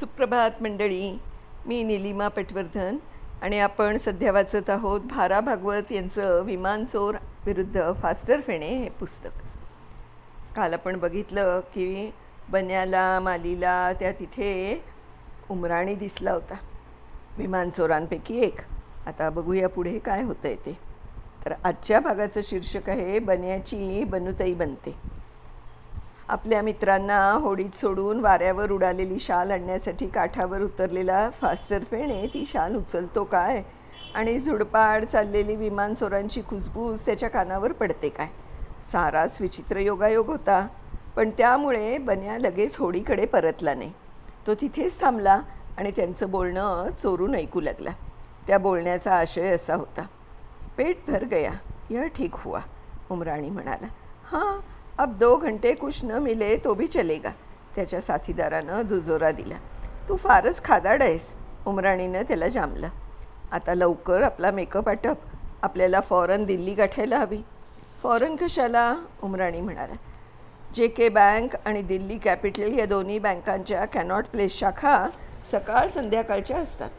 सुप्रभात मंडळी. मी निलिमा पटवर्धन आणि आपण सध्या वाचत आहोत भारा भागवत यांचं विमान चोर विरुद्ध फास्टर फेणे हे पुस्तक. काल आपण बघितलं की बन्याला मालीला त्या तिथे उमराणी दिसला होता. विमान चोरांपैकी एक. आता बघूया पुढे काय होतं आहे ते. तर आजच्या भागाचं शीर्षक आहे बन्याची बनुताई बनते. आपल्या मित्रांना होडीत सोडून वाऱ्यावर उडालेली शाल आणण्यासाठी काठावर उतरलेला फास्टर फेणे ती शाल उचलतो काय? आणि झुडपाड चाललेली विमान चोरांची खुसबूस त्याच्या कानावर पडते काय? साराच विचित्र योगायोग होता पण त्यामुळे बन्या लगेच होडीकडे परतला नाही. तो तिथेच थांबला आणि त्यांचं बोलणं चोरून ऐकू लागला. त्या बोलण्याचा आशय असा होता पेट भर गया यह ठीक हुआ उमराणी म्हणाला. हां अब दो घंटे कुछ न मिले तो भी चलेगा त्याच्या साथीदारानं दुजोरा दिला. तू फारच खादाड आहेस उमराणीनं त्याला जामलं. आता लवकर आपला मेकअप आटप आपल्याला फॉरन दिल्ली गाठायला हवी. फॉरन कशाला? उमराणी म्हणाला. जे के बँक आणि दिल्ली कॅपिटल या दोन्ही बँकांच्या कॅनॉट प्लेस शाखा सकाळ संध्याकाळच्या असतात.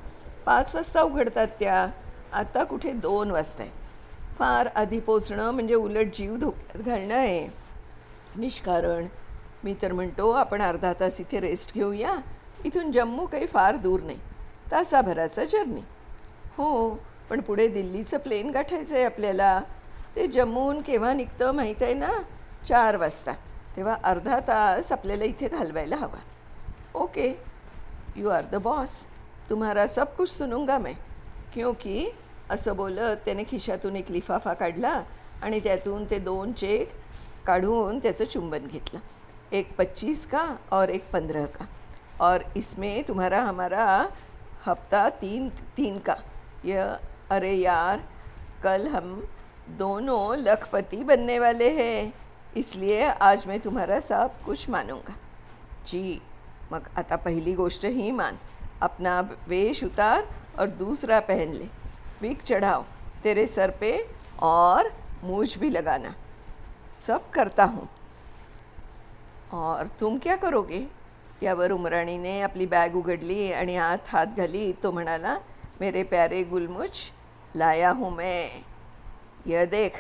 पाच वाजता उघडतात त्या. आता कुठे दोन वाजता आहे फार आधी पोचणं म्हणजे उलट जीव धोक्यात घालणं आहे. निष्कारण. मी तर म्हणतो आपण अर्धा तास इथे रेस्ट घेऊया. इथून जम्मू काही फार दूर नाही. तासाभराचा जर्नी हो पण पुढे दिल्लीचं प्लेन गाठायचं आहे आपल्याला. ते जम्मूहून केव्हा निघतं माहीत आहे ना? चार वाजता. तेव्हा अर्धा तास आपल्याला इथे घालवायला हवा. Okay. You are the boss तुम्हारा सब कुछ सुनूंगा मैं क्योंकि असं बोलत त्याने खिशातून एक लिफाफा काढला आणि त्यातून ते दोन चेक काढून त्याचं चुंबन घेतलं. एक पच्चीस का और एक पंद्रह का? और इसमें तुम्हारा हमारा हफ्ता तीन तीन का. यह अरे यार कल हम दोनों लखपति बनने वाले हैं इसलिए आज मैं तुम्हारा सब कुछ मानूंगा। जी मग आता पहिली गोष्ट ही मान. अपना वेश उतार और दूसरा पहन ले. विक चढ़ाओ. तेरे सर पे और मूछ भी लगाना. सब करता हूँ. और तुम क्या करोगे? यावर उमराणीने आपली बॅग उघडली आणि आत हात घाली. तो म्हणाला मेरे प्यारे गुलमुच लाया हूँ मैं. य देख.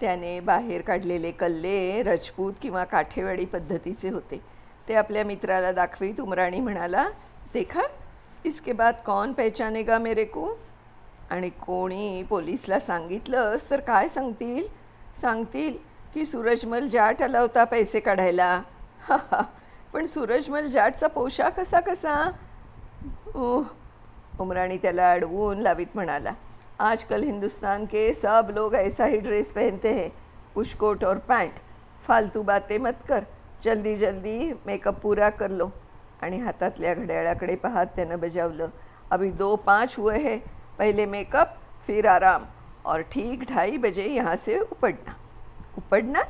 त्याने बाहेर काढलेले कल्ले रजपूत किंवा काठेवाडी पद्धतीचे होते. ते आपल्या मित्राला दाखवीत उमराणी म्हणाला देखा इसके बाद कौन पहचानेगा मेरे को? आणि कोणी पोलीसला सांगितलंस तर काय सांगतील? सांगतील की सूरजमल जाट आला होता पैसे काढायला. पण सूरजमल जाटचा पोशाख असा कसा? ओह उमराणी त्याला अडवून लावीत म्हणाला. आजकल हिंदुस्तान के सब लोग ऐसा ही ड्रेस पहनते हैं. पुशकोट और पैंट. फालतू बातें मत कर. जल्दी जल्दी मेकअप पूरा कर लो. आणि हातातल्या घड्याळाकडे पाहत त्यानं बजावलं. अभी दो पाँच हुए है. पहिले मेकअप फिर आराम. और ठीक ढाई बजे यहाँ से उपड़ना उपड़ना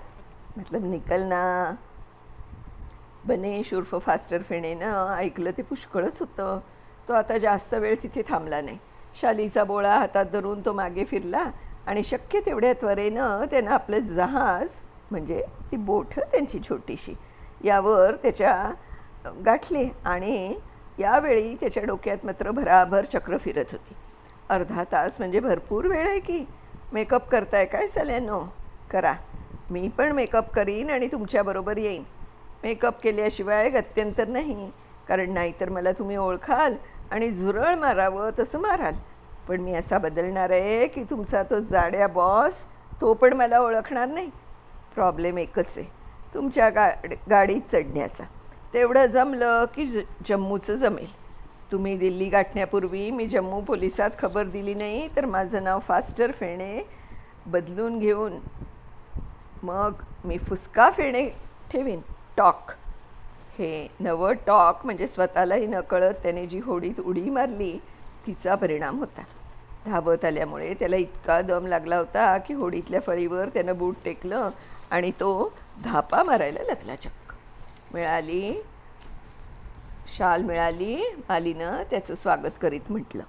मतलब निकलना बनेश उर्फ फास्टर फेणेनं. ऐकलं ते पुष्कळच होतं. तो आता जास्त वेळ तिथे थांबला नाही. शालीचा बोळा हातात धरून तो मागे फिरला आणि शक्य तेवढ्या त्वरेनं त्यानं आपलं जहाज म्हणजे ती बोट त्यांची छोटीशी यावर त्याच्या गाठली आणि यावेळी त्याच्या डोक्यात मात्र भराभर चक्र फिरत होती. अर्धा तास म्हणजे भरपूर वेळ आहे की? मेकअप करताय काय सल्यानो करा. मी पण मेकअप करीन आणि तुमच्याबरोबर येईन. मेकअप केल्याशिवाय गत्यंतर नाही. कारण नाहीतर मला तुम्ही ओळखाल आणि झुरळ मारावं तसं माराल. पण मी असा बदलणार आहे की तुमचा तो जाड्या बॉस तो पण मला ओळखणार नाही. प्रॉब्लेम एकच आहे. तुमच्या गा गाडीत चढण्याचा. तेवढं जमलं की ज जम्मूचं जमेल. तुम्ही दिल्ली गाठण्यापूर्वी मी जम्मू पोलिसात खबर दिली नाही तर माझं नाव फास्टर फेणे. बदलून घेऊन मग मी फुसका फेणे ठेवीन. टॉक. हे नवं टॉक म्हणजे स्वतःलाही नकळत त्याने जी होडीत उडी मारली तिचा परिणाम होता. धावत आल्यामुळे त्याला इतका दम लागला होता की होडीतल्या फळीवर त्यानं बूट टेकलं आणि तो धापा मारायला लागला चक्क. मिळाली शाल मिळाली मालीनं त्याचं स्वागत करीत म्हटलं.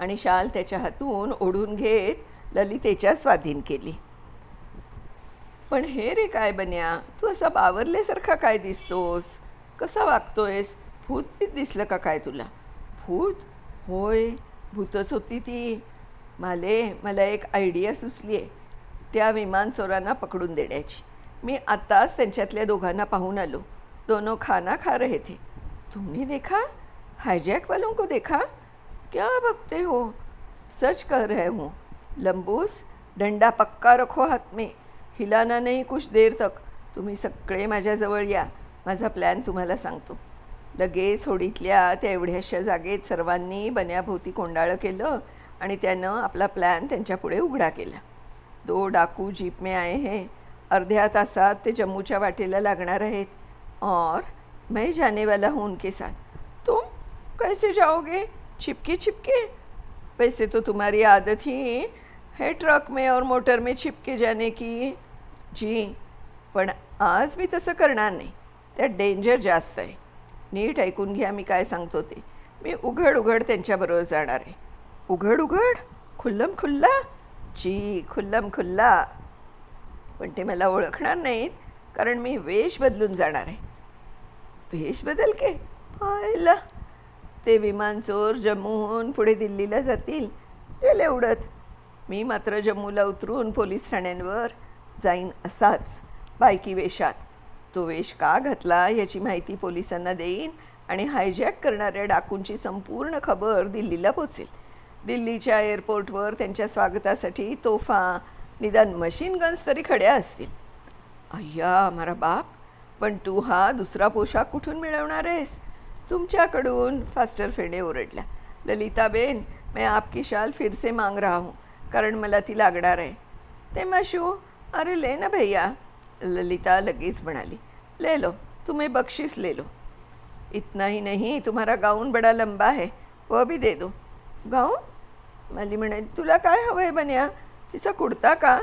आणि शाल त्याच्या हातून ओढून घेत ललितेच्या स्वाधीन केली. पण हे रे काय बन्या? तू असा बावरल्यासारखा काय दिसतोस? कसा वागतोयस? भूत भीत दिसलं का काय तुला? भूत? होय भूतच होती ती. माले मला एक आयडिया सुचली आहे त्या विमान चोरांना पकडून देण्याची. मी आत्ताच त्यांच्यातल्या दोघांना पाहून आलो. दोनों खाना खा रहे थे. तुम्ही देखा? हायजॅक वालों को देखा? क्या बघते हो? सच कर रहे हूँ. लंबूस डंडा पक्का रखो हात में. हिलाना नाही कुछ देर तक तुम्ही सगळे माझ्याजवळ या. माझा प्लॅन तुम्हाला सांगतो. लगेच होडीतल्या त्या एवढ्याशा जागेत सर्वांनी बन्याभोवती कोंडाळं केलं आणि त्यानं आपला प्लॅन त्यांच्यापुढे उघडा केला. दो डाकू जीप में आए हैं. अर्ध्या तासात ते जम्मूच्या वाटेला लागणार आहेत. और मैं जाने वाला हूँ उनके साथ. तुम कैसे जाओगे? छिपके छिपके? वैसे तो तुम्हारी आदत ही है ट्रक में और मोटर में छिपके जाने की जी पण आज मी तसं करणार नाही. त्यात डेंजर जास्त आहे. नीट ऐकून घ्या मी काय सांगतो ते. मी उघड उघड त्यांच्याबरोबर जाणार आहे. उघड उघड? खुल्लम खुल्ला? जी खुल्लम खुल्ला. पण ते मला ओळखणार नाहीत कारण मी वेश बदलून जाणार आहे. वेश बदल के? आयला. ते विमान चोर जम्मूहून पुढे दिल्लीला जातील. गेले उडत. मी मात्र जम्मूला उतरून पोलीस ठाण्यांवर जाईन असाच बायकी वेशात तो वेश का घातला याची माहिती पोलिसांना देईन आणि हायजॅक करणाऱ्या डाकूंची संपूर्ण खबर दिल्लीला पोचेल. दिल्लीच्या एअरपोर्टवर त्यांच्या स्वागतासाठी तोफा निदान मशीन गन्स तरी खड्या असतील. अय्या मारा बाप. पण तू हा दुसरा पोशाख कुठून मिळवणार आहेस? तुमच्याकडून फास्टर फेडे ओरडल्या. ललिताबेन मैं आपकी शाल फिर से मांग रहा हूँ. कारण मला ती लागणार आहे. ते मशू अरे ले ना भैया. ललिता लगेच म्हणाली ले लो तुम्हें बक्षीस ले लो. इतना ही नहीं तुम्हारा गाऊन बडा लंबा है वह भी दे दो. गाऊन? माली म्हणाली तुला काय हवं आहे बन्या? तिचा कुडता का?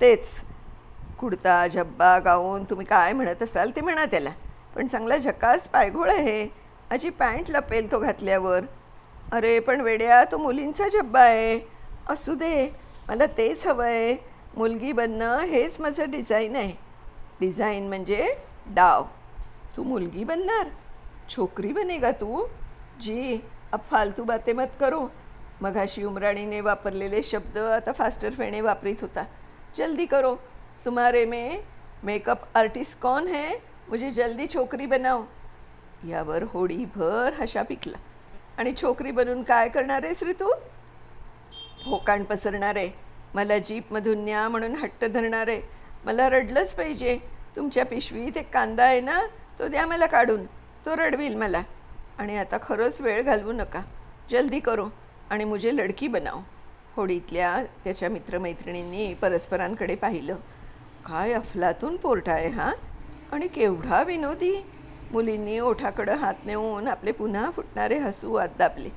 तेच कुडता झब्बा गाऊन तुम्ही काय म्हणत असाल ते म्हणा त्याला. पण चांगला झकास पायघोळ आहे. अजी पॅन्ट लपेल तो घातल्यावर. अरे पण वेड्या तो मुलींचा झब्बा आहे. असू दे. मला तेच हवं आहे मुलगी बनणं हेच माझं डिझाईन आहे. डिझाईन म्हणजे डाव. तू मुलगी बनणार. छोकरी बनेगा तू. जी अब फालतू बातें मत करो. मघाशी उमराणीने वापरलेले शब्द आता फास्टर फेणे वापरीत होता. जल्दी करो. तुम्हारे में मेकअप आर्टिस्ट कौन है? मुझे जल्दी छोकरी बनाओ. यावर होडीभर हशा पिकला. आणि छोकरी बनून काय करणार आहेस रे तू होकाण पसरणारे मला जीपमधून न्या म्हणून हट्ट धरणारे मला रडलंच पाहिजे. तुमच्या पिशवीत एक कांदा आहे ना तो द्या मला काढून. तो रडवील मला. आणि आता खरंच वेळ घालवू नका. जल्दी करो आणि मुझे लडकी बनाव होडीतल्या त्याच्या मित्रमैत्रिणींनी परस्परांकडे पाहिलं. काय अफलातून पोर्ट आहे हा? आणि केवढा विनोदी. मुलींनी ओठाकडं हात नेऊन आपले पुन्हा फुटणारे हसू आत दाबले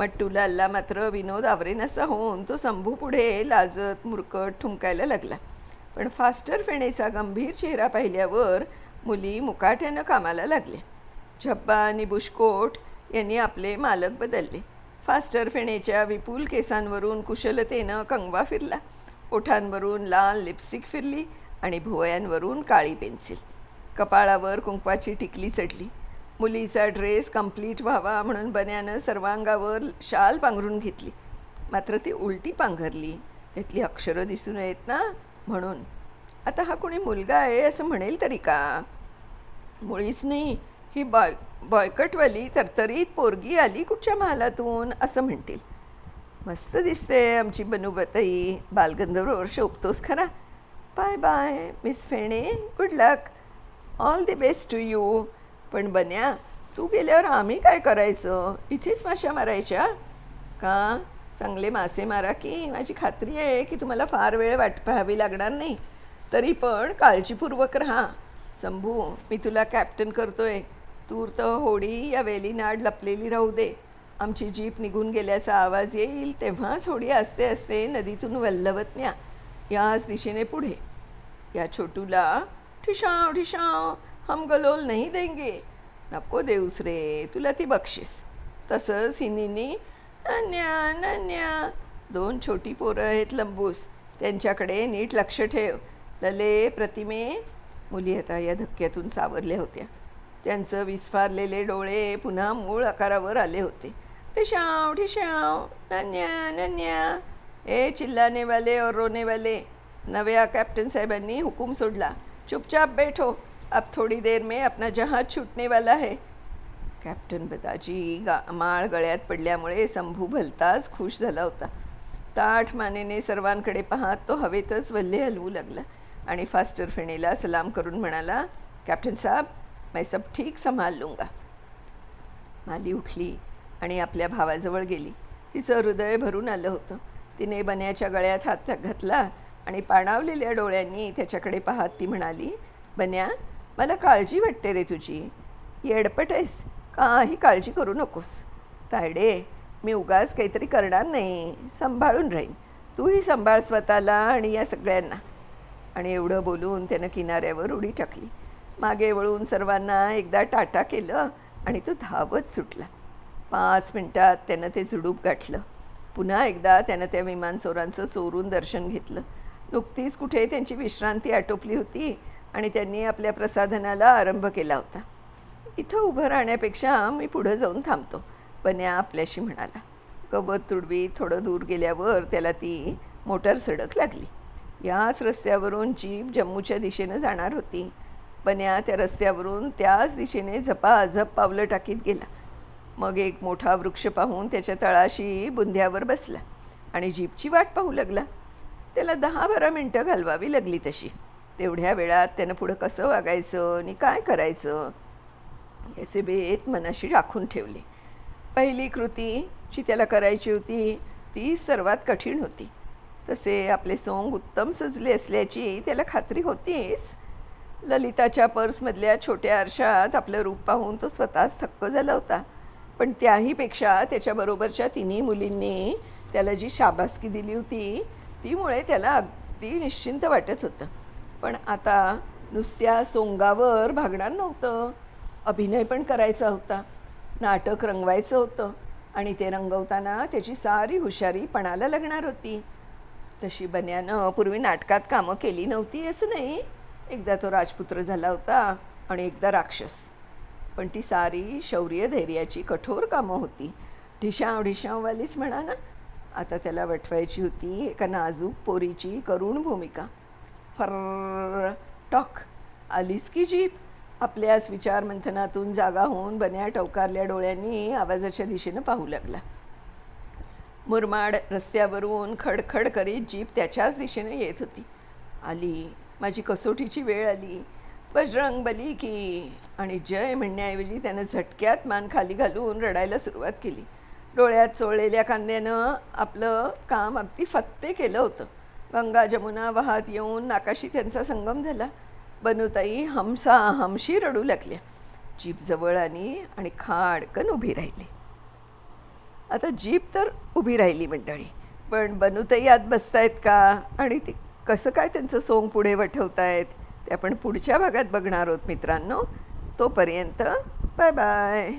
मट्टूला अल्ला मात्र विनोद आवरेनासा होऊन तो संभू पुढे लाजत मुरकट ठुमकायला लागला. पण फास्टर फेणेचा गंभीर चेहरा पाहिल्यावर मुली मुकाट्यानं कामाला लागल्या झप्पा आणि बुशकोट यांनी आपले मालक बदलले. फास्टर फेणेच्या विपुल केसांवरून कुशलतेनं कंगवा फिरला. ओठांवरून लाल लिपस्टिक फिरली आणि भुवयांवरून काळी पेन्सिल. कपाळावर कुंकवाची टिकली चढली. मुलीचा ड्रेस कंप्लीट व्हावा म्हणून बन्यानं सर्वांगावर शाल पांघरून घेतली. मात्र ती उलटी पांघरली. त्यातली अक्षरं दिसून येत ना? म्हणून. आता हा कोणी मुलगा आहे असं म्हणेल तरी का? मुळीच नाही. ही बॉय बॉयकटवाली तरतरीत पोरगी आली कुठच्या महालातून? असं म्हणतील. मस्त दिसते आमची बनूबताई. बालगंधर्ववर शोभतोस खरा. Bye bye miss Phene. Good luck. All the best to you. पण बन्या तू गेल्यावर आम्ही काय करायचं? इथेच माश्या मारायच्या? का? चांगले मासे मारा की? माझी खात्री आहे की तुम्हाला फार वेळ वाट पाहावी लागणार नाही. तरी पण काळजीपूर्वक राहा. शंभू मी तुला कॅप्टन करतोय. तूर्त होडी या वेलीनाड लपलेली राहू दे. आमची जीप निघून गेल्याचा आवाज येईल तेव्हाच होडी असते असते नदीतून वल्लवत न्या. याच दिशेने पुढे. या छोटूला ठिशाव ठिशाव. हम गलोल नाही देंगे। नको देऊस रे तुला ती बक्षीस तसंच हिनीनी अन्या नन्या। दोन छोटी पोरं आहेत लंबूस त्यांच्याकडे नीट लक्ष ठेव। लले प्रतिमे मुली आता या धक्क्यातून सावरल्या होत्या। त्यांचं विस्फारलेले डोळे पुन्हा मूळ आकारावर आले होते। ठिशाव ठिशाव नन्या नन्या। ए चिल्लाने वाले और रोने वाले। नव्या कॅप्टन साहेबांनी हुकूम सोडला। चुपचाप बैठो। अब थोड़ी देर में अपना जहाज छूटने वाला है। कॅप्टन बदाजी गा माळ गळ्यात पडल्यामुळे संभू भलताच खुश झाला होता। ताठ मानेने सर्वांकडे पाहत तो हवेतच वल्ले हलवू लागला आणि फास्टर फेणेला सलाम करून म्हणाला कॅप्टन साहब मैं सब ठीक संभाल लूंगा. माली उठली आणि आपल्या भावाजवळ गेली. तिचं हृदय भरून आलं होतं. तिने बन्याच्या गळ्यात हात घातला आणि पाणावलेल्या डोळ्यांनी त्याच्याकडे पाहत ती म्हणाली बन्या मला काळजी वाटते रे तुझी. येडपट आहेस काही काळजी करू नकोस. तायडे मी उगाच काहीतरी करणार नाही. सांभाळून राहीन. तूही सांभाळ स्वतःला आणि या सगळ्यांना. आणि एवढं बोलून त्यानं किनाऱ्यावर उडी टाकली. मागे वळून सर्वांना एकदा टाटा केलं आणि तो धावत सुटला. पाच मिनटात त्यानं ते झुडूप गाठलं. पुन्हा एकदा त्यानं त्या विमान चोरांचं चोरून दर्शन घेतलं. नुकतीच कुठे त्यांची विश्रांती आटोपली होती. आणि त्यांनी आपल्या प्रसाधनाला आरंभ केला होता. इथं उभं राहण्यापेक्षा मी पुढं जाऊन थांबतो बन्या आपल्याशी म्हणाला. गवत तुडवी थोडं दूर गेल्यावर त्याला ती मोटार सडक लागली. याच रस्त्यावरून जीप जम्मूच्या दिशेनं जाणार होती. बन्या त्या रस्त्यावरून त्याच दिशेने झपाझप पावलं टाकीत गेला. मग एक मोठा वृक्ष पाहून त्याच्या तळाशी बुंध्यावर बसला आणि जीपची वाट पाहू लागला. त्याला दहा बारा मिनटं घालवावी लागली तशी. तेवढ्या वेळात त्यानं पुढं कसं वागायचं आणि काय करायचं याचे बेत मनाशी राखून ठेवले. पहिली कृती जी त्याला करायची होती ती सर्वात कठीण होती. तसे आपले सोंग उत्तम सजले असल्याची त्याला खात्री होतीच. ललिताच्या पर्समधल्या छोट्या आरशात आपलं रूप पाहून तो स्वतःच थक्क झाला होता. पण त्याहीपेक्षा त्याच्याबरोबरच्या तिन्ही मुलींनी त्याला जी शाबासकी दिली होती तीमुळे त्याला अगदी निश्चिंत वाटत होतं. पण आता नुसत्या सोंगावर भागणार नव्हतं. अभिनय पण करायचा होता. नाटक रंगवायचं होतं. आणि ते रंगवताना त्याची सारी हुशारी पणाला लागणार होती. तशी बन्यानं पूर्वी नाटकात कामं केली नव्हती असं नाही. एकदा तो राजपुत्र झाला होता आणि एकदा राक्षस. पण ती सारी शौर्य धैर्याची कठोर कामं होती. ढिशाव ढिशाववालीच म्हणा ना. आता त्याला वठवायची होती एका नाजूक पोरीची करुण भूमिका. फर टॉक आलीस की जीप? आपल्याच विचारमंथनातून जागा होऊन बन्या टवकारल्या डोळ्यांनी आवाजाच्या दिशेनं पाहू लागला. मुरमाड रस्त्यावरून खडखड करीत जीप त्याच्याच दिशेने येत होती. आली माझी कसोटीची वेळ आली. बजरंग बली की आणि जय म्हणण्याऐवजी त्यानं झटक्यात मान खाली घालून रडायला सुरुवात केली. डोळ्यात चोळलेल्या कांद्यानं आपलं काम अगदी फत्ते केलं होतं. गंगा जमुना वाहत येऊन नाकाशी त्यांचा संगम झाला. बनूताई हमसा हमशी रडू लागल्या. जीप जवळ आली आणि खाडकन उभी राहिली. आता जीप तर उभी राहिली मंडळी पण बनूताई आत बसतायत का? आणि ती कसं काय त्यांचं सोंग पुढे वठवतायत? ते आपण पुढच्या भागात बघणार आहोत मित्रांनो. तोपर्यंत बाय बाय.